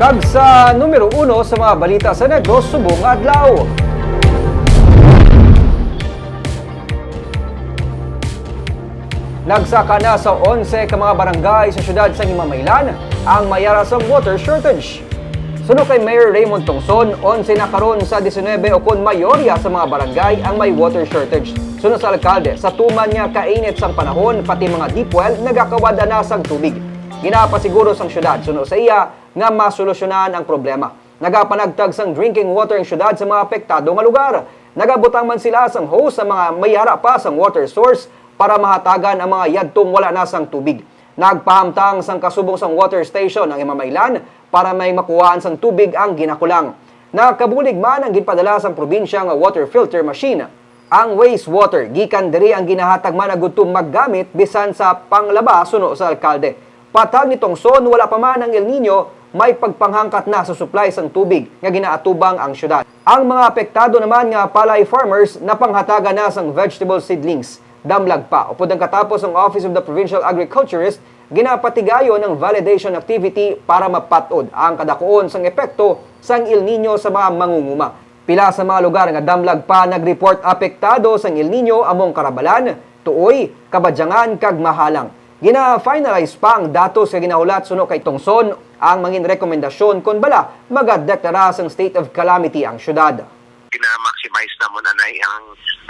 Kag sa numero uno sa mga balita sa Negros, Subong Adlaw. Nagsaka na sa 11 ka mga barangay sa syudad sa Himamaylan ang mayara sa water shortage. Suno kay Mayor Raymond Tongson, 11 na karon sa 19 o kon mayorya sa mga barangay ang may water shortage. Suno sa alkalde, sa tuman niya kainit sang panahon, pati mga deep well nagakawad na sang tubig. Ginapasiguro sang syudad, suno sa iya nga masolusyonan ang problema. Nagapanagtag sang drinking water ang syudad sa mga apektado nga lugar. Nagabutang man sila sang hose sa mga mayara pa sang water source para mahatagan ang mga yadtong wala na sang tubig. Nagpahamtang sang kasubong sang water station ang Imamaylan para may makuhaan sang tubig ang ginakulang. Nakabulig man ang ginpadala sang probinsya nga water filter machine. Ang wastewater gikan diri ang ginahatag man agudtong maggamit bisan sa panglaba suno sa alkalde. Patag nitong son wala pa man ang El Nino may pagpanghangkat na sa supply sang tubig nga ginaatubang ang syudad. Ang mga apektado naman nga palay farmers na panghatagan na sang vegetable seedlings damlag pa. Upod ang katapos ang Office of the Provincial Agriculturist, ginapatigayo ng validation activity para mapatod ang kadakuon sang epekto sang El Nino sa mga mangunguma. Pila sa mga lugar nga damlag pa nag-report apektado sang El Nino among Karabalan, Tuoy, Kabadyangan kag Mahalang. Gina-finalize pa ang datos sa ginahulat suno kay Tongson ang mangin rekomendasyon kon bala magadeklara sang state of calamity ang syudad. gina-maximize na mo anay ang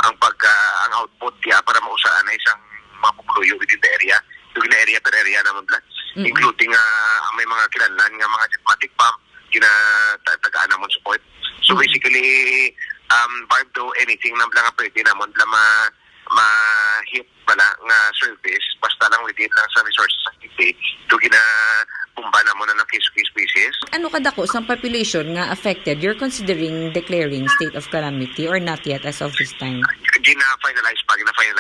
ang pagka ang output niya para mausaan na isang mapupuluyo within the area. Yung na area per area naman bla. Including ah, ang may mga kilanlan nga mga diplomatic pump ginatagaan namon support so basically um part do anything na lang pwede namon bla ma ma-hit bala nga service basta lang within lang sa resources activity to gina bumba na mo na ng case-case basis Ano kadako sa population nga affected? You're considering declaring state of calamity or not yet as of this time? gina-finalize pa, gina-finalize